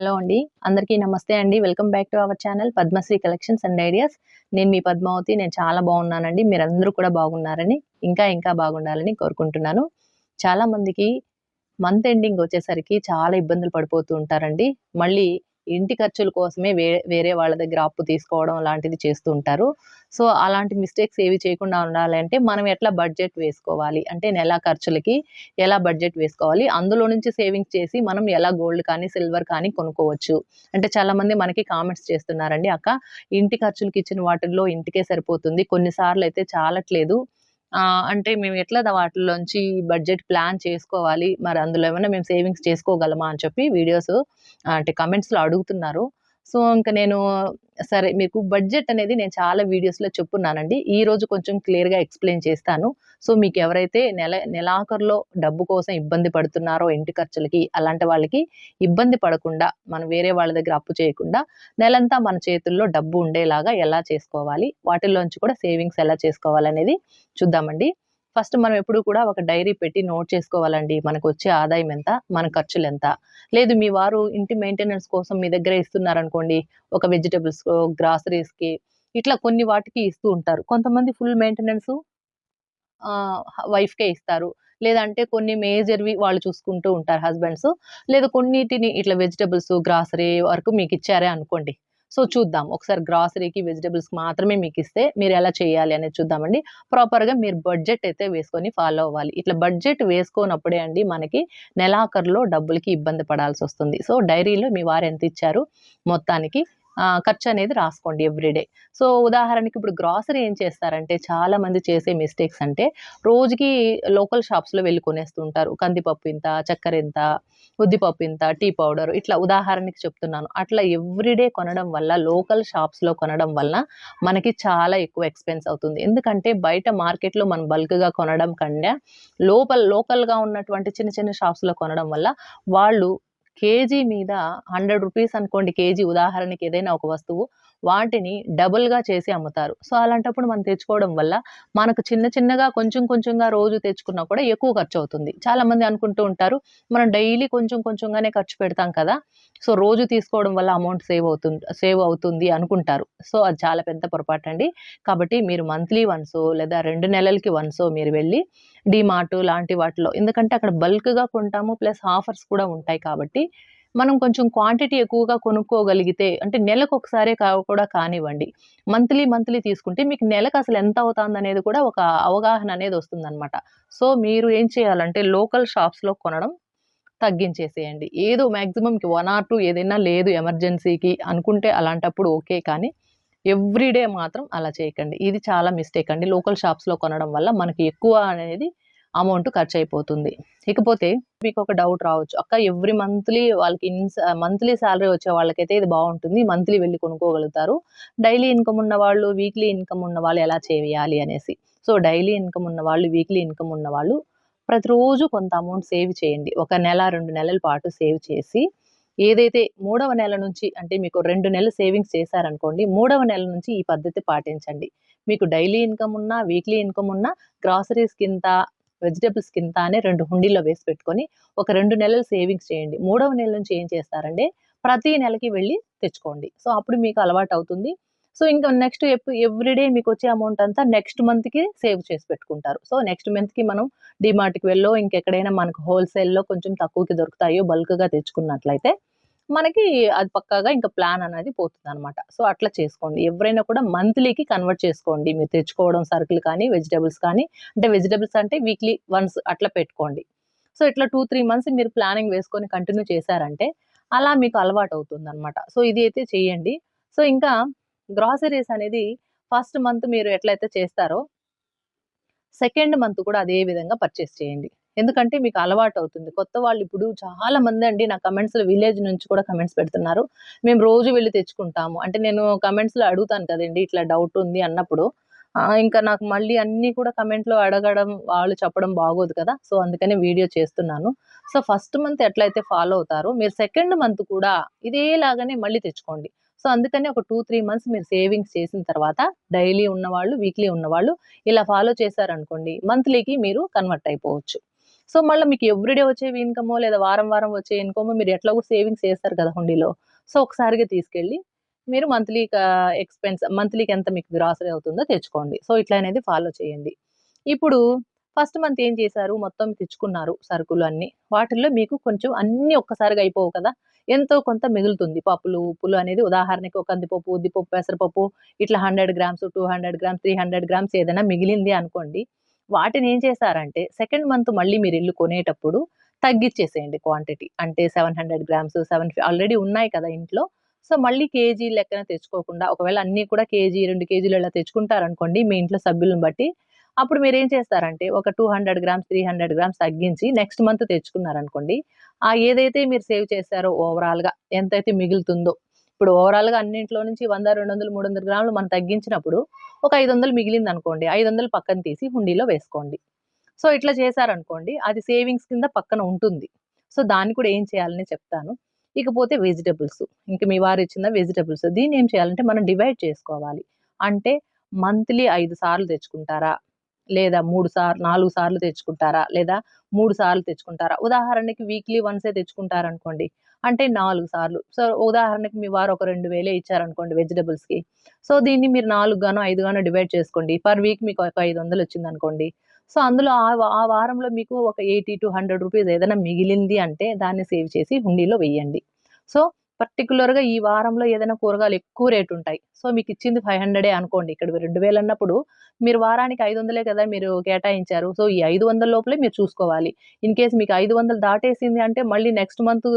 Hello అండి. అందరికీ నమస్తే అండి. Welcome back to our channel Padmasri collections and ideas. నేను మీ పద్మావతి. నేను చాలా బాగున్నానండి. మీరందరూ కూడా బాగున్నారని ఇంకా ఇంకా బాగుండాలని కోరుకుంటున్నాను. చాలా మందికి మంత్ ఎండింగ్ వచ్చేసరికి చాలా ఇబ్బందులు పడిపోతూ ఉంటారండి. మళ్ళీ ఇంటి ఖర్చుల కోసమే వేరే వాళ్ళ దగ్గర అప్పు తీసుకోవడం లాంటిది చేస్తూ ఉంటారు. సో అలాంటి మిస్టేక్స్ ఏవి చేయకుండా ఉండాలంటే మనం ఎట్లా బడ్జెట్ వేసుకోవాలి? అంటే నెల ఖర్చులకి ఎలా బడ్జెట్ వేసుకోవాలి? అందులో నుంచి సేవింగ్స్ చేసి మనం ఎలా గోల్డ్ కానీ సిల్వర్ కానీ కొనుక్కోవచ్చు? అంటే చాలామంది మనకి కామెంట్స్ చేస్తున్నారండి అక్క ఇంటి ఖర్చులకి ఇచ్చిన వాటిల్లో ఇంటికే సరిపోతుంది. కొన్నిసార్లు అయితే చాలట్లేదు. అంటే మేము ఎట్లా వాటిలోంచి బడ్జెట్ ప్లాన్ చేసుకోవాలి? మరి అందులో ఏమైనా మేము సేవింగ్స్ చేసుకోగలమా? అని చెప్పి వీడియోస్ అంటే కమెంట్స్లో అడుగుతున్నారు. సో ఇంకా నేను సరే మీకు బడ్జెట్ అనేది నేను చాలా వీడియోస్లో చెప్పున్నానండి. ఈ రోజు కొంచెం క్లియర్గా ఎక్స్ప్లెయిన్ చేస్తాను. సో మీకు ఎవరైతే నెల నెలాఖరులో డబ్బు కోసం ఇబ్బంది పడుతున్నారో ఇంటి ఖర్చులకి అలాంటి వాళ్ళకి ఇబ్బంది పడకుండా మనం వేరే వాళ్ళ దగ్గర అప్పు చేయకుండా నెలంతా మన చేతుల్లో డబ్బు ఉండేలాగా ఎలా చేసుకోవాలి? వాటిల్లోంచి కూడా సేవింగ్స్ ఎలా చేసుకోవాలనేది చూద్దామండి. ఫస్ట్ మనం ఎప్పుడు కూడా ఒక డైరీ పెట్టి నోట్ చేసుకోవాలండి. మనకు వచ్చే ఆదాయం ఎంత మన ఖర్చులు ఎంత. లేదు మీ వారు ఇంటి మెయింటెనెన్స్ కోసం మీ దగ్గర ఇస్తున్నారనుకోండి ఒక వెజిటబుల్స్ గ్రాసరీస్కి ఇట్లా కొన్ని వాటికి ఇస్తూ ఉంటారు. కొంతమంది ఫుల్ మెయింటెనెన్స్ వైఫ్కే ఇస్తారు. లేదంటే కొన్ని మేజర్వి వాళ్ళు చూసుకుంటూ ఉంటారు హస్బెండ్స్. లేదా కొన్నిటిని ఇట్లా వెజిటబుల్స్ గ్రాసరీ వరకు మీకు ఇచ్చారే అనుకోండి సో చూద్దాం. ఒకసారి గ్రాసరీకి వెజిటబుల్స్కి మాత్రమే మీకు ఇస్తే మీరు ఎలా చేయాలి అనేది చూద్దామండి. ప్రాపర్గా మీరు బడ్జెట్ అయితే వేసుకొని ఫాలో అవ్వాలి. ఇట్లా బడ్జెట్ వేసుకోనప్పుడే అండి మనకి నెలాఖరులో డబ్బులకి ఇబ్బంది పడాల్సి వస్తుంది సో డైరీలో మీ వారు ఎంత ఇచ్చారు? మొత్తానికి ఖర్చు అనేది రాసుకోండి ఎవ్రీడే. సో ఉదాహరణకి ఇప్పుడు గ్రాసరీ ఏం చేస్తారంటే చాలా మంది చేసే మిస్టేక్స్ అంటే రోజుకి లోకల్ షాప్స్లో వెళ్ళి కొనేస్తుంటారు. కందిపప్పు ఇంత చక్కెర ఇంత ఉద్దిపప్పు ఇంత టీ పౌడర్ ఇట్లా ఉదాహరణకి చెప్తున్నాను. అట్లా ఎవ్రీడే కొనడం వల్ల లోకల్ షాప్స్లో కొనడం వల్ల మనకి చాలా ఎక్కువ ఎక్స్పెన్స్ అవుతుంది. ఎందుకంటే బయట మార్కెట్లో మనం బల్క్గా కొనడం కంటే లోపల లోకల్గా ఉన్నటువంటి చిన్న చిన్న షాప్స్లో కొనడం వల్ల వాళ్ళు కేజీ మీద హండ్రెడ్ రూపీస్ అనుకోండి కేజీ ఉదాహరణకి ఏదైనా ఒక వస్తువు. వాటిని డబుల్గా చేసి అమ్ముతారు. సో అలాంటప్పుడు మనం తెచ్చుకోవడం వల్ల మనకు చిన్న చిన్నగా కొంచెం కొంచెంగా రోజు తెచ్చుకున్నా కూడా ఎక్కువ ఖర్చు అవుతుంది. చాలామంది అనుకుంటూ ఉంటారు మనం డైలీ కొంచెం కొంచెంగానే ఖర్చు పెడతాం కదా. సో రోజు తీసుకోవడం వల్ల అమౌంట్ సేవ్ అవుతుంది సేవ్ అవుతుంది అనుకుంటారు. సో అది చాలా పెద్ద పొరపాటు అండి. కాబట్టి మీరు మంత్లీ వన్స్ లేదా రెండు నెలలకి వన్స్ మీరు వెళ్ళి డిమార్ట్ లాంటి వాటిలో ఎందుకంటే అక్కడ బల్క్గా కొంటాము ప్లస్ ఆఫర్స్ కూడా ఉంటాయి కాబట్టి మనం కొంచెం క్వాంటిటీ ఎక్కువగా కొనుక్కోగలిగితే అంటే నెలకు ఒకసారి కా కూడా కానివ్వండి మంత్లీ మంత్లీ తీసుకుంటే మీకు నెలకు అసలు ఎంత అవుతుంది అనేది కూడా ఒక అవగాహన అనేది వస్తుందన్నమాట. సో మీరు ఏం చేయాలంటే లోకల్ షాప్స్లో కొనడం తగ్గించేసేయండి. ఏదో మ్యాక్సిమంకి వన్ ఆర్ టూ ఏదైనా లేదు ఎమర్జెన్సీకి అనుకుంటే అలాంటప్పుడు ఓకే కానీ ఎవ్రీడే మాత్రం అలా చేయకండి. ఇది చాలా మిస్టేక్ అండి. లోకల్ షాప్స్లో కొనడం వల్ల మనకి ఎక్కువ అనేది అమౌంట్ ఖర్చు అయిపోతుంది ఇకపోతే మీకు ఒక డౌట్ రావచ్చు. అక్క ఎవ్రీ మంత్లీ వాళ్ళకి ఇన్స్ మంత్లీ శాలరీ వచ్చే వాళ్ళకైతే ఇది బాగుంటుంది మంత్లీ వెళ్ళి కొనుక్కోగలుగుతారు. డైలీ ఇన్కమ్ ఉన్న వాళ్ళు వీక్లీ ఇన్కమ్ ఉన్న వాళ్ళు ఎలా చేయాలి అనేసి. సో డైలీ ఇన్కమ్ ఉన్న వాళ్ళు వీక్లీ ఇన్కమ్ ఉన్న వాళ్ళు ప్రతిరోజు కొంత అమౌంట్ సేవ్ చేయండి. ఒక నెల రెండు నెలల పాటు సేవ్ చేసి ఏదైతే మూడవ నెల నుంచి అంటే మీకు రెండు నెలలు సేవింగ్స్ చేశారనుకోండి మూడవ నెల నుంచి ఈ పద్ధతి పాటించండి. మీకు డైలీ ఇన్కమ్ ఉన్నా వీక్లీ ఇన్కమ్ ఉన్నా గ్రాసరీస్ కింద వెజిటబుల్స్ కింద అనే రెండు హుండీల్లో వేసి పెట్టుకొని ఒక రెండు నెలలు సేవింగ్స్ చేయండి. మూడవ నెల నుంచి ఏం చేస్తారంటే ప్రతి నెలకి వెళ్ళి తెచ్చుకోండి. సో అప్పుడు మీకు అలవాటు అవుతుంది. సో ఇంకా నెక్స్ట్ ఎవ్రీడే మీకు వచ్చే అమౌంట్ అంతా నెక్స్ట్ మంత్కి సేవ్ చేసి పెట్టుకుంటారు. సో నెక్స్ట్ మంత్కి మనం డిమార్ట్కి వెళ్ళో ఇంకెక్కడైనా మనకు హోల్సేల్లో కొంచెం తక్కువకి దొరుకుతాయో బల్క్గా తెచ్చుకున్నట్లయితే మనకి అది పక్కాగా ఇంకా ప్లాన్ అనేది పోతుంది అనమాట సో అట్లా చేసుకోండి. ఎవరైనా కూడా మంత్లీకి కన్వర్ట్ చేసుకోండి. మీరు తెచ్చుకోవడం సరుకులు కానీ వెజిటబుల్స్ కానీ అంటే వెజిటబుల్స్ అంటే వీక్లీ వన్స్ అట్లా పెట్టుకోండి. సో ఇట్లా టూ త్రీ మంత్స్ మీరు ప్లానింగ్ వేసుకొని కంటిన్యూ చేశారంటే అలా మీకు అలవాటు అవుతుంది అనమాట సో ఇది అయితే చేయండి. సో ఇంకా గ్రాసరీస్ అనేది ఫస్ట్ మంత్ మీరు ఎట్లయితే చేస్తారో సెకండ్ మంత్ కూడా అదే విధంగా పర్చేస్ చేయండి. ఎందుకంటే మీకు అలవాటు అవుతుంది. కొత్త వాళ్ళు ఇప్పుడు చాలా మంది అండి నా కమెంట్స్లో విలేజ్ నుంచి కూడా కమెంట్స్ పెడుతున్నారు. మేము రోజు వెళ్ళి తెచ్చుకుంటాము. అంటే నేను కమెంట్స్లో అడుగుతాను కదండి ఇట్లా డౌట్ ఉంది అన్నప్పుడు. ఇంకా నాకు మళ్ళీ అన్నీ కూడా కమెంట్లో అడగడం వాళ్ళు చెప్పడం బాగోదు కదా. సో అందుకని వీడియో చేస్తున్నాను. సో ఫస్ట్ మంత్ ఎట్లయితే ఫాలో అవుతారో మీరు సెకండ్ మంత్ కూడా ఇదేలాగానే మళ్ళీ తెచ్చుకోండి. సో అందుకని ఒక టూ త్రీ మంత్స్ మీరు సేవింగ్స్ చేసిన తర్వాత డైలీ ఉన్నవాళ్ళు వీక్లీ ఉన్నవాళ్ళు ఇలా ఫాలో చేశారనుకోండి మంత్లీకి మీరు కన్వర్ట్ అయిపోవచ్చు. సో మళ్ళీ మీకు ఎవ్రీడే వచ్చే ఇన్కమో లేదా వారం వారం వచ్చే ఇన్కమో మీరు ఎట్లాగో సేవింగ్స్ చేస్తారు కదా హుండీలో. సో ఒకసారిగా తీసుకెళ్ళి మీరు మంత్లీ ఎక్స్పెన్స్ మంత్లీకి ఎంత మీకు గ్రాసరీ అవుతుందో తెచ్చుకోండి. సో ఇట్లా అనేది ఫాలో చేయండి. ఇప్పుడు ఫస్ట్ మంత్ ఏం చేశారు? మొత్తం తెచ్చుకున్నారు సరుకులు అన్ని. వాటిల్లో మీకు కొంచెం అన్ని ఒక్కసారిగా అయిపోవు కదా. ఎంతో కొంత మిగులుతుంది. పప్పులు ఉప్పులు అనేది ఉదాహరణకి ఒక కందిపప్పు ఉద్దిపప్పు పెసరపప్పు ఇట్లా hundred grams two hundred grams three hundred grams ఏదైనా మిగిలింది అనుకోండి. వాటిని ఏం చేశారంటే సెకండ్ మంత్ మళ్ళీ మీరు ఇల్లు కొనేటప్పుడు తగ్గించేసేయండి క్వాంటిటీ అంటే seven hundred grams seven already ఉన్నాయి కదా ఇంట్లో. సో మళ్ళీ కేజీ లెక్కన తెచ్చుకోకుండా ఒకవేళ అన్నీ కూడా కేజీ రెండు కేజీలు ఇలా తెచ్చుకుంటారనుకోండి మీ ఇంట్లో సభ్యులను బట్టి అప్పుడు మీరు ఏం చేస్తారంటే ఒక two hundred grams three hundred grams తగ్గించి నెక్స్ట్ మంత్ తెచ్చుకున్నారనుకోండి ఆ ఏదైతే మీరు సేవ్ చేశారో ఓవరాల్గా ఎంతైతే మిగులుతుందో ఇప్పుడు ఓవరాల్గా అన్నింటిలో నుంచి వంద రెండు వందలు మూడు వందల గ్రాములు మనం తగ్గించినప్పుడు ఒక ఐదు వందలు మిగిలింది అనుకోండి ఐదు వందలు పక్కన తీసి హుండీలో వేసుకోండి. సో ఇట్లా చేశారనుకోండి అది సేవింగ్స్ కింద పక్కన ఉంటుంది. సో దాన్ని కూడా ఏం చేయాలని చెప్తాను. ఇకపోతే వెజిటబుల్స్ ఇంక మీ వారు ఇచ్చిన వెజిటబుల్స్ దీన్ని ఏం చేయాలంటే మనం డివైడ్ చేసుకోవాలి. అంటే మంత్లీ ఐదు సార్లు తెచ్చుకుంటారా? లేదా మూడు సార్లు నాలుగు సార్లు తెచ్చుకుంటారా? లేదా మూడు సార్లు తెచ్చుకుంటారా? ఉదాహరణకి వీక్లీ వన్సే తెచ్చుకుంటారనుకోండి అంటే నాలుగు సార్లు. సో ఉదాహరణకి మీ వారు ఒక రెండు వేలే ఇచ్చారనుకోండి వెజిటబుల్స్కి. సో దీన్ని మీరు నాలుగు గానో ఐదు గానో డివైడ్ చేసుకోండి. పర్ వీక్ మీకు ఒక ఐదు వందలు వచ్చింది అనుకోండి సో అందులో ఆ ఆ వారంలో మీకు ఒక ఎయిటీ టు హండ్రెడ్ రూపీస్ ఏదైనా మిగిలింది అంటే దాన్ని సేవ్ చేసి హుండీలో వెయ్యండి సో పర్టికులర్గా ఈ వారంలో ఏదైనా కూరగాయలు ఎక్కువ రేటు ఉంటాయి. సో మీకు ఇచ్చింది ఫైవ్ హండ్రెడే అనుకోండి. ఇక్కడ రెండు వేలు అన్నప్పుడు మీరు వారానికి ఐదు వందలే కదా మీరు కేటాయించారు. సో ఈ ఐదు వందల లోపలే మీరు చూసుకోవాలి. ఇన్ కేస్ మీకు ఐదు వందలు దాటేసింది అంటే మళ్ళీ నెక్స్ట్ మంత్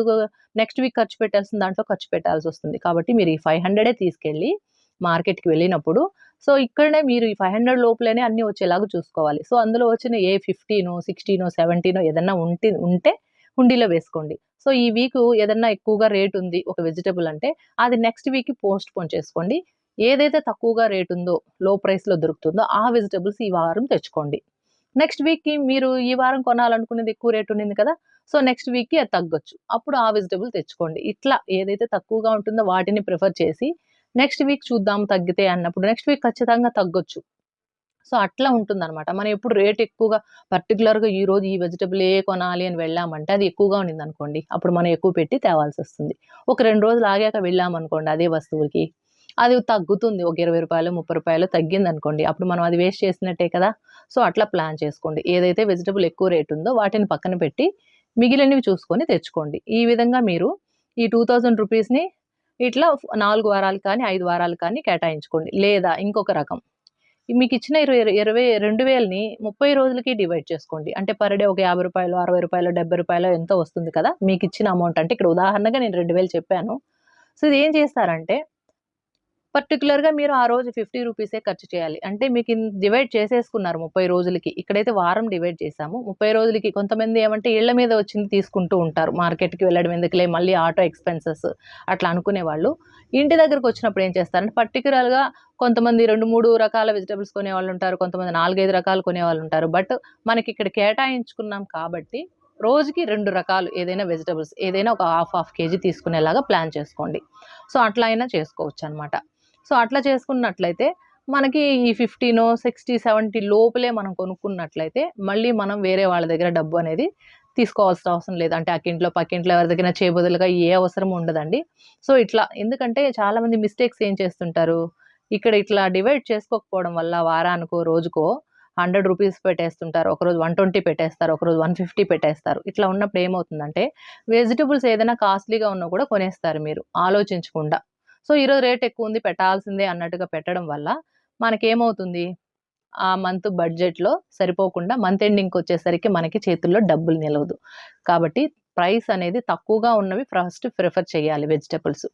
నెక్స్ట్ వీక్ ఖర్చు పెట్టాల్సిన దాంట్లో ఖర్చు పెట్టాల్సి వస్తుంది. కాబట్టి మీరు ఈ ఫైవ్ హండ్రెడే తీసుకెళ్ళి మార్కెట్కి వెళ్ళినప్పుడు సో ఇక్కడనే మీరు ఈ ఫైవ్ హండ్రెడ్ లోపలనే అన్నీ వచ్చేలాగా చూసుకోవాలి. సో అందులో వచ్చిన ఏ ఫిఫ్టీనో సిక్స్టీనో సెవెంటీనో ఏదన్నా ఉంటే ఉంటే హుండీలో వేసుకోండి. సో ఈ వీక్ ఏదన్నా ఎక్కువగా రేట్ ఉంది ఒక వెజిటబుల్ అంటే అది నెక్స్ట్ వీక్ పోస్ట్ పోన్ చేసుకోండి. ఏదైతే తక్కువగా రేట్ ఉందో లో ప్రైస్లో దొరుకుతుందో ఆ వెజిటబుల్స్ ఈ వారం తెచ్చుకోండి. నెక్స్ట్ వీక్కి మీరు ఈ వారం కొనాలనుకునేది ఎక్కువ రేట్ ఉండింది కదా సో నెక్స్ట్ వీక్కి అది తగ్గొచ్చు. అప్పుడు ఆ వెజిటబుల్ తెచ్చుకోండి. ఇట్లా ఏదైతే తక్కువగా ఉంటుందో వాటిని ప్రిఫర్ చేసి నెక్స్ట్ వీక్ చూద్దాం తగ్గితే అన్నప్పుడు నెక్స్ట్ వీక్ ఖచ్చితంగా తగ్గొచ్చు. సో అట్లా ఉంటుందన్నమాట. మనం ఎప్పుడు రేట్ ఎక్కువగా పర్టికులర్గా ఈ రోజు ఈ వెజిటబుల్ ఏ కొనాలి అని వెళ్ళామంటే అది ఎక్కువగా ఉండింది అనుకోండి అప్పుడు మనం ఎక్కువ పెట్టి తేవాల్సి వస్తుంది. ఒక రెండు రోజులు ఆగాక వెళ్ళామనుకోండి అదే వస్తువుకి అది తగ్గుతుంది. ఒక ఇరవై రూపాయలు ముప్పై రూపాయలు తగ్గింది అనుకోండి అప్పుడు మనం అది వేస్ట్ చేసినట్టే కదా! సో అట్లా ప్లాన్ చేసుకోండి. ఏదైతే వెజిటబుల్ ఎక్కువ రేట్ ఉందో వాటిని పక్కన పెట్టి మిగిలినవి చూసుకొని తెచ్చుకోండి. ఈ విధంగా మీరు ఈ టూ థౌజండ్ రూపీస్ని ఇట్లా నాలుగు వారాలు కానీ ఐదు వారాలు కానీ కేటాయించుకోండి. లేదా ఇంకొక రకం. మీకు ఇచ్చిన ఇరవై ఇరవై రెండు వేలని ముప్పై రోజులకి డివైడ్ చేసుకోండి. అంటే పర్ డే ఒక యాభై రూపాయలు అరవై రూపాయలు డెబ్బై రూపాయలు ఎంతో వస్తుంది కదా? మీకు ఇచ్చిన అమౌంట్ అంటే ఇక్కడ ఉదాహరణగా నేను రెండు వేలు చెప్పాను. సో ఇది ఏం చేస్తారంటే పర్టికులర్గా మీరు ఆ రోజు ఫిఫ్టీ రూపీసే ఖర్చు చేయాలి. అంటే మీకు డివైడ్ చేసేసుకున్నారు ముప్పై రోజులకి. ఇక్కడైతే వారం డివైడ్ చేసాము ముప్పై రోజులకి కొంతమంది ఏమంటే ఇళ్ళ మీద వచ్చింది తీసుకుంటూ ఉంటారు. మార్కెట్కి వెళ్ళడం ఎందుకులే మళ్ళీ ఆటో ఎక్స్పెన్సెస్ అట్లా అనుకునే వాళ్ళు. ఇంటి దగ్గరకు వచ్చినప్పుడు ఏం చేస్తారంటే పర్టికులర్గా కొంతమంది రెండు మూడు రకాల వెజిటబుల్స్ కొనేవాళ్ళు ఉంటారు. కొంతమంది నాలుగైదు రకాలు కొనే వాళ్ళు ఉంటారు. బట్ మనకి ఇక్కడ కేటాయించుకున్నాం కాబట్టి రోజుకి రెండు రకాలు ఏదైనా వెజిటబుల్స్ ఏదైనా ఒక హాఫ్ హాఫ్ కేజీ తీసుకునేలాగా ప్లాన్ చేసుకోండి. సో అట్లా అయినా చేసుకోవచ్చు అనమాట సో అట్లా చేసుకున్నట్లయితే మనకి ఈ ఫిఫ్టీనో సిక్స్టీ సెవెంటీ లోపలే మనం కొనుక్కున్నట్లయితే మళ్ళీ మనం వేరే వాళ్ళ దగ్గర డబ్బు అనేది తీసుకోవాల్సిన అవసరం లేదు. అంటే అక్కింట్లో పక్కింట్లో ఎవరి దగ్గర చేయబదులుగా ఏ అవసరం ఉండదండి. సో ఇట్లా ఎందుకంటే చాలామంది మిస్టేక్స్ ఏం చేస్తుంటారు? ఇక్కడ ఇట్లా డివైడ్ చేసుకోకపోవడం వల్ల వారానికో రోజుకో హండ్రెడ్ రూపీస్ పెట్టేస్తుంటారు. ఒకరోజు వన్ ట్వంటీ పెట్టేస్తారు. ఒకరోజు వన్ ఫిఫ్టీ పెట్టేస్తారు. ఇట్లా ఉన్నప్పుడు ఏమవుతుందంటే వెజిటబుల్స్ ఏదైనా కాస్ట్లీగా ఉన్నా కూడా కొనేస్తారు మీరు ఆలోచించకుండా. సో ఈరోజు రేట్ ఎక్కువ ఉంది పెట్టాల్సిందే అన్నట్టుగా పెట్టడం వల్ల మనకేమవుతుంది? ఆ మంత్ బడ్జెట్లో సరిపోకుండా మంత్ ఎండింగ్కి వచ్చేసరికి మనకి చేతుల్లో డబ్బులు నిలవదు. కాబట్టి ప్రైస్ అనేది తక్కువగా ఉన్నవి ఫస్ట్ ప్రిఫర్ చేయాలి vegetables.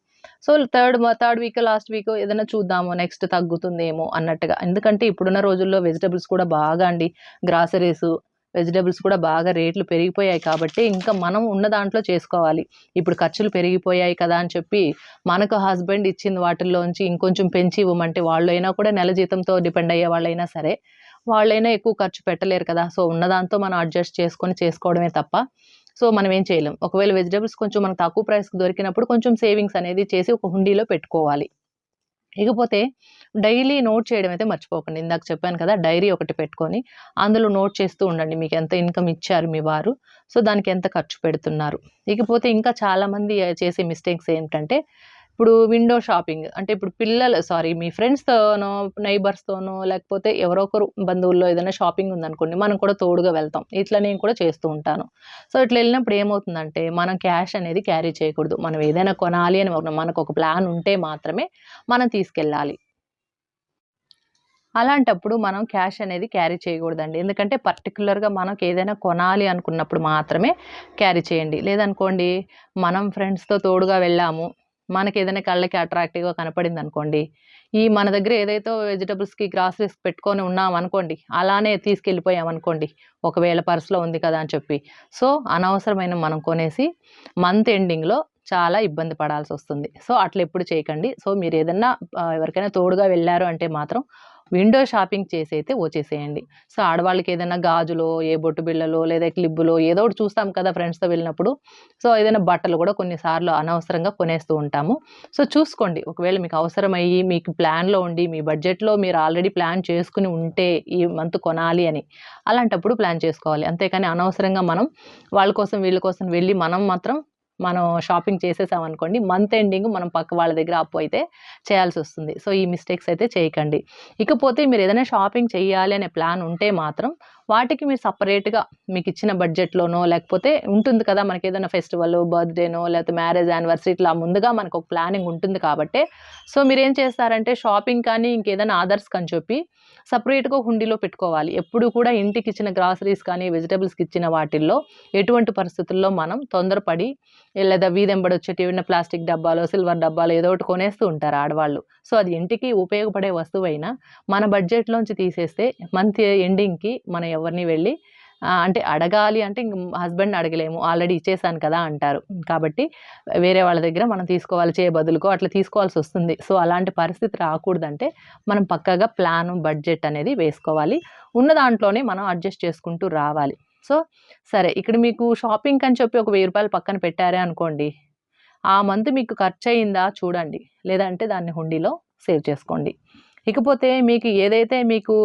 So third third week last week ఏదైనా చూద్దాము నెక్స్ట్ తగ్గుతుందేమో అన్నట్టుగా. ఎందుకంటే ఇప్పుడున్న రోజుల్లో వెజిటబుల్స్ కూడా బాగా అండి. గ్రాసరీస్ వెజిటబుల్స్ కూడా బాగా రేట్లు పెరిగిపోయాయి కాబట్టి ఇంకా మనం ఉన్న దాంట్లో చేసుకోవాలి. ఇప్పుడు ఖర్చులు పెరిగిపోయాయి కదా అని చెప్పి మనకు హస్బెండ్ ఇచ్చిన వాటిల్లోంచి ఇంకొంచెం పెంచి ఇవ్వమంటే వాళ్ళు అయినా కూడా నెల జీతంతో డిపెండ్ అయ్యే వాళ్ళైనా సరే వాళ్ళైనా ఎక్కువ ఖర్చు పెట్టలేరు కదా. సో ఉన్న దాంతో మనం అడ్జస్ట్ చేసుకొని చేసుకోవడమే తప్ప. సో మనం ఏం చేయలేం. ఒకవేళ వెజిటబుల్స్ కొంచెం మనకు తక్కువ ప్రైస్కి దొరికినప్పుడు కొంచెం సేవింగ్స్ అనేది చేసి ఒక హుండీలో పెట్టుకోవాలి. ఇకపోతే డైలీ నోట్ చేయడం అయితే మర్చిపోకండి. ఇందాక చెప్పాను కదా! డైరీ ఒకటి పెట్టుకొని, అందులో నోట్ చేస్తూ ఉండండి. మీకు ఎంత ఇన్‌కమ్ ఇచ్చారు మీ వారు. సో, దానికి ఎంత ఖర్చు పెడుతున్నారు. ఇకపోతే ఇంకా చాలామంది చేసే మిస్టేక్స్ ఏంటంటే, ఇప్పుడు విండో షాపింగ్ అంటే ఇప్పుడు పిల్లలు సారీ మీ ఫ్రెండ్స్‌తోనో, నైబర్స్‌తోనో లేకపోతే ఎవరో ఒకరు బంధువుల్లో ఏదైనా షాపింగ్ ఉందనుకోండి, మనం కూడా తోడుగా వెళ్తాం. ఇట్లా నేను కూడా చేస్తూ ఉంటాను. సో, ఇట్లా వెళ్ళినప్పుడు ఏమవుతుందంటే, మనం క్యాష్ అనేది క్యారీ చేయకూడదు. మనం ఏదైనా కొనాలి అని మనకు ఒక ప్లాన్ ఉంటే మాత్రమే మనం తీసుకెళ్ళాలి. అలాంటప్పుడు మనం క్యాష్ అనేది క్యారీ చేయకూడదండి. ఎందుకంటే పర్టికులర్గా మనకి ఏదైనా కొనాలి అనుకున్నప్పుడు మాత్రమే క్యారీ చేయండి. లేదనుకోండి మనం ఫ్రెండ్స్‌తో తోడుగా వెళ్ళాము. మనకి ఏదైనా కళ్ళకి అట్రాక్టివ్‌గా కనపడింది అనుకోండి ఈ మన దగ్గర ఏదైతే వెజిటబుల్స్‌కి, గ్రాసరీస్ పెట్టుకొని ఉన్నామనుకోండి, అలానే తీసుకెళ్ళిపోయామనుకోండి, ఒకవేళ పర్సులో ఉంది కదా అని చెప్పి. సో, అనవసరమైన మనం కొనేసి మంత్ ఎండింగ్‌లో చాలా ఇబ్బంది పడాల్సి వస్తుంది సో, అట్లా ఎప్పుడు చేయకండి. సో, మీరు ఏదన్నా ఎవరికైనా తోడుగా వెళ్ళారు అంటే మాత్రం విండో షాపింగ్ చేసి అయితే వచ్చేసేయండి. సో, ఆడవాళ్ళకి ఏదైనా గాజులో, ఏ బొట్టు బిళ్ళలో లేదా క్లిబ్బులో ఏదో ఒకటి చూస్తాం కదా ఫ్రెండ్స్‌తో వెళ్ళినప్పుడు. సో, ఏదైనా బట్టలు కూడా కొన్నిసార్లు అనవసరంగా కొనేస్తూ ఉంటాము. సో, చూసుకోండి. ఒకవేళ మీకు అవసరమయ్యి, మీకు ప్లాన్‌లో ఉండి, మీ బడ్జెట్‌లో మీరు ఆల్రెడీ ప్లాన్ చేసుకుని ఉంటే, ఈ మంత్ కొనాలి అని, అలాంటప్పుడు ప్లాన్ చేసుకోవాలి. అంతేకాని అనవసరంగా మనం వాళ్ళ కోసం, వీళ్ళ కోసం వెళ్ళి మనం మాత్రం మనం షాపింగ్ చేసేసామనుకోండి, మంత్ ఎండింగ్ మనం పక్క వాళ్ళ దగ్గర అప్పు అయితే చేయాల్సి వస్తుంది సో, ఈ మిస్టేక్స్ అయితే చేయకండి. ఇకపోతే మీరు ఏదైనా షాపింగ్ చేయాలి అనే ప్లాన్ ఉంటే మాత్రం, వాటికి మీరు సపరేట్గా మీకు ఇచ్చిన బడ్జెట్‌లోనో లేకపోతే ఉంటుంది కదా! మనకి ఏదైనా ఫెస్టివల్, బర్త్‌డేనో లేకపోతే మ్యారేజ్ యానివర్సరీ ఇట్లా ముందుగా మనకు ఒక ప్లానింగ్ ఉంటుంది కాబట్టే, సో, మీరు ఏం చేస్తారంటే షాపింగ్ కానీ, ఇంకేదైనా ఆదర్స్ కని చెప్పి సపరేట్గా హుండీలో పెట్టుకోవాలి. ఎప్పుడు కూడా ఇంటికి ఇచ్చిన గ్రాసరీస్ కానీ, వెజిటబుల్స్‌కిచ్చిన వాటిల్లో ఎటువంటి పరిస్థితుల్లో మనం తొందరపడి లేదా వీధెంబడి వచ్చేటి ఏవన్నా ప్లాస్టిక్ డబ్బాలో, సిల్వర్ డబ్బాలో ఏదో ఒకటి కొనేస్తూ ఉంటారు ఆడవాళ్ళు. సో, అది ఇంటికి ఉపయోగపడే వస్తువైనా మన బడ్జెట్‌లోంచి తీసేస్తే మంత్ ఎండింగ్‌కి మనం ఎవరిని వెళ్ళి అంటే అడగాలి అంటే ఇంక హస్బెండ్‌ని అడగలేము. ఆల్రెడీ ఇచ్చేసాను కదా! అంటారు. కాబట్టి వేరే వాళ్ళ దగ్గర మనం తీసుకోవాలి చేయబదులుకో అట్లా తీసుకోవాల్సి వస్తుంది సో, అలాంటి పరిస్థితి రాకూడదంటే మనం పక్కగా ప్లాను, బడ్జెట్ అనేది వేసుకోవాలి. ఉన్న దాంట్లోనే మనం అడ్జస్ట్ చేసుకుంటూ రావాలి. సో, సరే ఇక్కడ మీకు షాపింగ్‌కని చెప్పి ఒక వెయ్యి రూపాయలు పక్కన పెట్టారే అనుకోండి, ఆ మంత్ మీకు ఖర్చయిందా చూడండి. లేదంటే దాన్ని హుండీలో సేవ్ చేసుకోండి. ఇకపోతే మీకు ఏదైతే మీకు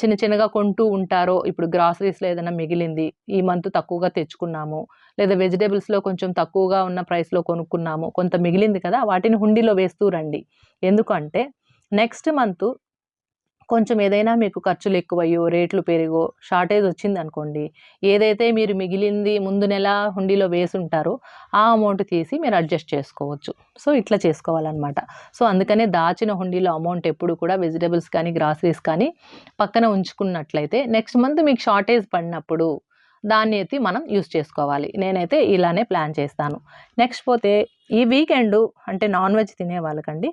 చిన్న చిన్నగా కొంటూ ఉంటారో, ఇప్పుడు గ్రాసరీస్‌లో ఏదైనా మిగిలింది, ఈ మంత్ తక్కువగా తెచ్చుకున్నాము, లేదా వెజిటేబుల్స్లో కొంచెం తక్కువగా ఉన్న ప్రైస్‌లో కొనుక్కున్నాము, కొంత మిగిలింది కదా! వాటిని హుండీలో వేస్తూ రండి. ఎందుకంటే నెక్స్ట్ మంత్ కొంచెం ఏదైనా మీకు ఖర్చులు ఎక్కువయ్యో రేట్లు పెరిగో, షార్టేజ్ వచ్చింది అనుకోండి ఏదైతే మీరు మిగిలింది ముందు నెల హుండీలో వేసుంటారో, ఆ అమౌంట్ తీసి మీరు అడ్జస్ట్ చేసుకోవచ్చు. సో, ఇట్లా చేసుకోవాలనమాట. సో, అందుకనే దాచిన హుండీలో అమౌంట్ ఎప్పుడు కూడా వెజిటబుల్స్ కానీ, గ్రాసరీస్ కానీ పక్కన ఉంచుకున్నట్లయితే నెక్స్ట్ మంత్ మీకు షార్టేజ్ పడినప్పుడు దాన్ని అయితే మనం యూజ్ చేసుకోవాలి. నేనైతే ఇలానే ప్లాన్ చేస్తాను. నెక్స్ట్ పోతే ఈ వీకెండు అంటే నాన్ వెజ్ తినే వాళ్ళకండి,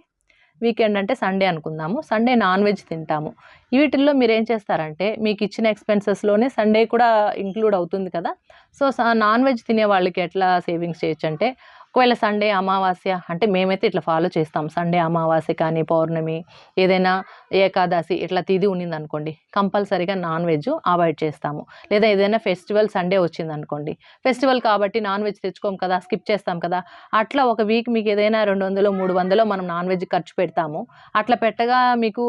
వీకెండ్ అంటే సండే అనుకుందాము. సండే నాన్ వెజ్ తింటాము. వీటిల్లో మీరేం చేస్తారంటే, మీకు ఇచ్చిన ఎక్స్‌పెన్సెస్‌లోనే సండే కూడా ఇంక్లూడ్ అవుతుంది కదా! సో, నాన్ వెజ్ తినే వాళ్ళకి ఎట్లా సేవింగ్స్ చేయొచ్చు అంటే ఒకవేళ సండే అమావాస్య అంటే మేమైతే ఇట్లా ఫాలో చేస్తాం. సండే అమావాస్య కానీ, పౌర్ణమి, ఏదైనా ఏకాదశి ఇట్లా తిథి ఉన్నిందనుకోండి, కంపల్సరీగా నాన్ వెజ్ అవాయిడ్ చేస్తాము. లేదా ఏదైనా ఫెస్టివల్ సండే వచ్చిందనుకోండి, ఫెస్టివల్ కాబట్టి నాన్ వెజ్ తెచ్చుకోము కదా! స్కిప్ చేస్తాం కదా! అట్లా ఒక వీక్ మీకు ఏదైనా రెండు వందలు మూడు వందలు మనం నాన్ వెజ్ ఖర్చు పెడతాము. అట్లా పెట్టగా మీకు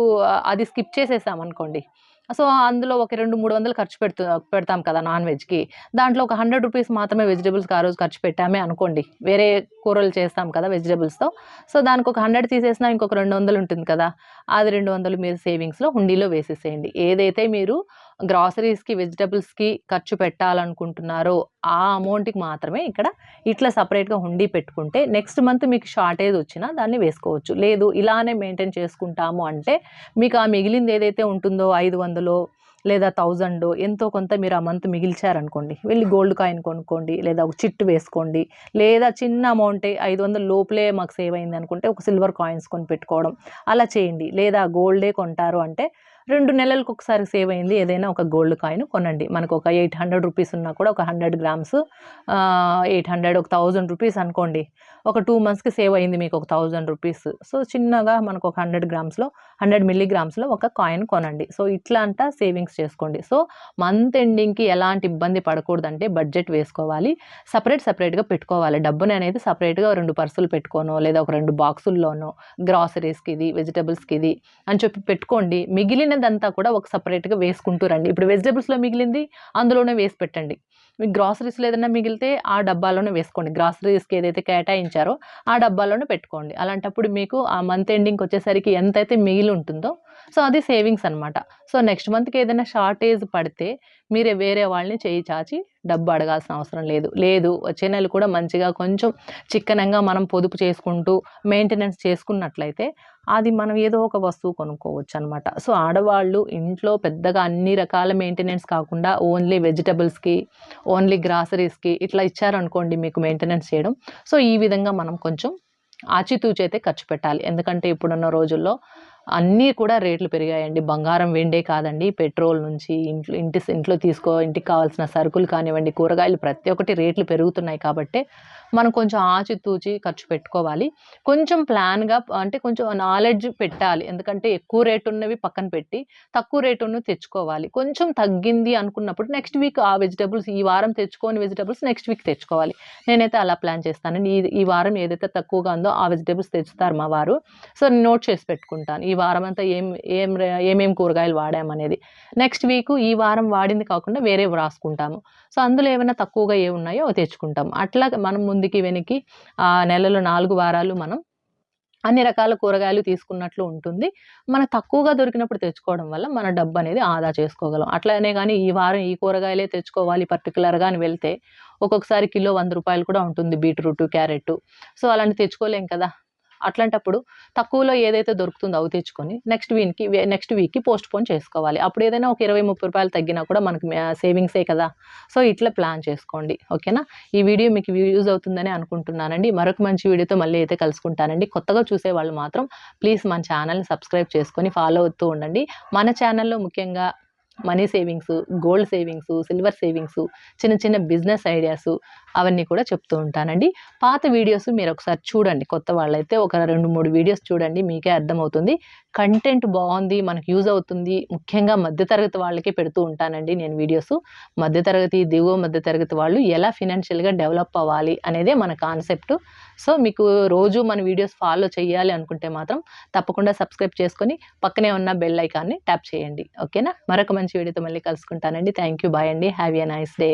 అది స్కిప్ చేసేసామనుకోండి, సో, అందులో ఒక 2, 300 ఖర్చు పెడుతు పెడతాం కదా నాన్ వెజ్‌కి. దాంట్లో ఒక హండ్రెడ్ రూపీస్ మాత్రమే వెజిటబుల్స్‌కి ఆ రోజు ఖర్చు పెట్టామే అనుకోండి. వేరే కూరలు చేస్తాం కదా వెజిటబుల్స్‌తో. సో, దానికి ఒక హండ్రెడ్ తీసేసినా ఇంకొక 200 ఉంటుంది కదా! అది 200 మీరు సేవింగ్స్‌లో హుండీలో వేసేసేయండి. ఏదైతే మీరు గ్రాసరీస్‌కి, వెజిటబుల్స్‌కి ఖర్చు పెట్టాలనుకుంటున్నారో, ఆ అమౌంట్‌కి మాత్రమే ఇక్కడ ఇట్లా సెపరేట్‌గా హుండీ పెట్టుకుంటే నెక్స్ట్ మంత్ మీకు షార్టేజ్ వచ్చినా దాన్ని వేసుకోవచ్చు. లేదు ఇలానే మెయింటైన్ చేసుకుంటాము అంటే, మీకు ఆ మిగిలింది ఏదైతే ఉంటుందో 500 లేదా థౌజండ్ ఎంతో కొంత మీరు ఆ మంత్ మిగిల్చారనుకోండి, వెళ్ళి గోల్డ్ కాయిన్ కొనుక్కోండి, లేదా ఒక చిట్టు వేసుకోండి, లేదా చిన్న అమౌంటే 500 లోపలే మాకు సేవ్ అయిందనుకుంటే ఒక సిల్వర్ కాయిన్స్ కొని పెట్టుకోవడం, అలా చేయండి. లేదా గోల్డే కొంటారు అంటే రెండు నెలలకు ఒకసారి సేవ్ అయింది. ఏదైనా ఒక గోల్డ్ కాయిన్ కొనండి. మనకు ఒక ఎయిట్ హండ్రెడ్ రూపీస్ ఉన్నా కూడా ఒక హండ్రెడ్ గ్రామ్స్ ఎయిట్ హండ్రెడ్ ఒక థౌజండ్ రూపీస్ అనుకోండి. ఒక టూ మంత్స్కి సేవ్ అయింది మీకు ఒక థౌజండ్ రూపీస్. సో చిన్నగా మనకు ఒక హండ్రెడ్ గ్రామ్స్లో హండ్రెడ్ మిల్లీగ్రామ్స్లో ఒక కాయిన్ కొనండి. సో ఇట్లా అంట సేవింగ్స్ చేసుకోండి. సో మంత్ ఎండింగ్కి ఎలాంటి ఇబ్బంది పడకూడదంటే బడ్జెట్ వేసుకోవాలి. సపరేట్ సపరేట్గా పెట్టుకోవాలి. డబ్బుని అనేది సపరేట్గా రెండు పర్సులు పెట్టుకోనో లేదా ఒక రెండు బాక్సుల్లోనో గ్రాసరీస్కి ఇది వెజిటబుల్స్కి ఇది అని చెప్పి పెట్టుకోండి. మిగిలిన మిగిలినదంతా కూడా ఒక సపరేట్గా వేసుకుంటూ రండి. ఇప్పుడు వెజిటబుల్స్లో మిగిలింది అందులోనే వేసి పెట్టండి. మీకు గ్రాసరీస్లో ఏదైనా మిగిలితే ఆ డబ్బాలోనే వేసుకోండి. గ్రాసరీస్కి ఏదైతే కేటాయించారో ఆ డబ్బాలోనే పెట్టుకోండి. అలాంటప్పుడు మీకు ఆ మంత్ ఎండింగ్కి వచ్చేసరికి ఎంతైతే మిగిలి ఉంటుందో సో అది సేవింగ్స్ అనమాట సో నెక్స్ట్ మంత్కి ఏదైనా షార్టేజ్ పడితే మీరే వేరే వాళ్ళని చేయి చాచి డబ్బు అడగాల్సిన అవసరం లేదు. లేదు వచ్చే నెల కూడా మంచిగా కొంచెం చిక్కనంగా మనం పొదుపు చేసుకుంటూ మెయింటెనెన్స్ చేసుకున్నట్లయితే అది మనం ఏదో ఒక వస్తువు కొనుక్కోవచ్చు అనమాట సో ఆడవాళ్ళు ఇంట్లో పెద్దగా అన్ని రకాల మెయింటెనెన్స్ కాకుండా ఓన్లీ వెజిటబుల్స్కి ఓన్లీ గ్రాసరీస్కి ఇట్లా ఇచ్చారనుకోండి మీకు మెయింటెనెన్స్ చేయడం. సో ఈ విధంగా మనం కొంచెం ఆచితూచి అయితే ఖర్చు పెట్టాలి. ఎందుకంటే ఇప్పుడున్న రోజుల్లో అన్నీ కూడా రేట్లు పెరిగాయండి. బంగారం వెండే కాదండి. పెట్రోల్ నుంచి ఇంట్లో ఇంటి ఇంట్లో తీసుకో ఇంటికి కావాల్సిన సరుకులు కానివ్వండి కూరగాయలు ప్రతి ఒక్కటి రేట్లు పెరుగుతున్నాయి కాబట్టి మనం కొంచెం ఆచితూచి ఖర్చు పెట్టుకోవాలి. కొంచెం ప్లాన్గా అంటే కొంచెం నాలెడ్జ్ పెట్టాలి. ఎందుకంటే ఎక్కువ రేటు ఉన్నవి పక్కన పెట్టి తక్కువ రేటు ఉన్నవి తెచ్చుకోవాలి. కొంచెం తగ్గింది అనుకున్నప్పుడు నెక్స్ట్ వీక్ ఆ వెజిటబుల్స్ ఈ వారం తెచ్చుకోని వెజిటబుల్స్ నెక్స్ట్ వీక్ తెచ్చుకోవాలి. నేనైతే అలా ప్లాన్ చేస్తానండి ఈ ఈ వారం ఏదైతే తక్కువగా ఉందో ఆ వెజిటబుల్స్ తెచ్చుతారు మా వారు. సో నోట్ చేసి పెట్టుకుంటాను. ఈ వారం అంతా ఏం ఏం ఏమేమి ఏమేం కూరగాయలు వాడామనేది. నెక్స్ట్ వీక్ ఈ వారం వాడింది కాకుండా వేరే రాసుకుంటాము. సో అందులో ఏమైనా తక్కువగా ఏ ఉన్నాయో తెచ్చుకుంటాం అట్లా మనం ముందు ముందుకి వెనక్కి ఆ నెలలో నాలుగు వారాలు మనం అన్ని రకాల కూరగాయలు తీసుకున్నట్లు ఉంటుంది. మన తక్కువగా దొరికినప్పుడు తెచ్చుకోవడం వల్ల మన డబ్బు అనేది ఆదా చేసుకోగలం. అట్లనే కానీ ఈ వారం ఈ కూరగాయలే తెచ్చుకోవాలి పర్టికులర్గా అని వెళ్తే ఒక్కొక్కసారి కిలో వంద రూపాయలు కూడా ఉంటుంది బీట్రూట్ క్యారెట్ సో అలాంటి తెచ్చుకోలేం కదా? అట్లాంటప్పుడు తక్కువలో ఏదైతే దొరుకుతుందో అవి తెచ్చుకొని నెక్స్ట్ వీక్కి నెక్స్ట్ వీక్కి పోస్ట్ పోన్ చేసుకోవాలి. అప్పుడు ఏదైనా ఒక ఇరవై ముప్పై రూపాయలు తగ్గినా కూడా మనకి సేవింగ్సే కదా. సో ఇట్లా ప్లాన్ చేసుకోండి. ఓకేనా ఈ వీడియో మీకు యూజ్ అవుతుందని అనుకుంటున్నానండి. మరొక మంచి వీడియోతో మళ్ళీ అయితే కలుసుకుంటానండి. కొత్తగా చూసే వాళ్ళు మాత్రం ప్లీజ్ మన ఛానల్ని సబ్స్క్రైబ్ చేసుకొని ఫాలో అవుతూ ఉండండి. మన ఛానల్లో ముఖ్యంగా money savings gold savings silver savings చిన్న చిన్న బిజినెస్ ఐడియాస్ అవన్నీ కూడా చెప్తూ ఉంటానండి. పాత వీడియోస్ మీరు ఒకసారి చూడండి. కొత్త వాళ్ళైతే ఒక రెండు మూడు వీడియోస్ చూడండి మీకే అర్థమవుతుంది. కంటెంట్ బాగుంది మనకు యూజ్ అవుతుంది. ముఖ్యంగా మధ్యతరగతి వాళ్ళకే పెడుతూ ఉంటానండి నేను వీడియోస్. మధ్యతరగతి దిగువ మధ్యతరగతి వాళ్ళు ఎలా ఫినాన్షియల్గా డెవలప్ అవ్వాలి అనేదే మన కాన్సెప్ట్. సో మీకు రోజు మన వీడియోస్ ఫాలో చేయాలి అనుకుంటే మాత్రం తప్పకుండా సబ్స్క్రైబ్ చేసుకొని పక్కనే ఉన్న బెల్ ఐకాన్ని ట్యాప్ చేయండి. ఓకేనా? మరొక మంచి వీడియోతో మళ్ళీ కలుసుకుంటానండి. థ్యాంక్ యూ బాయ్ అండి. Have a nice day.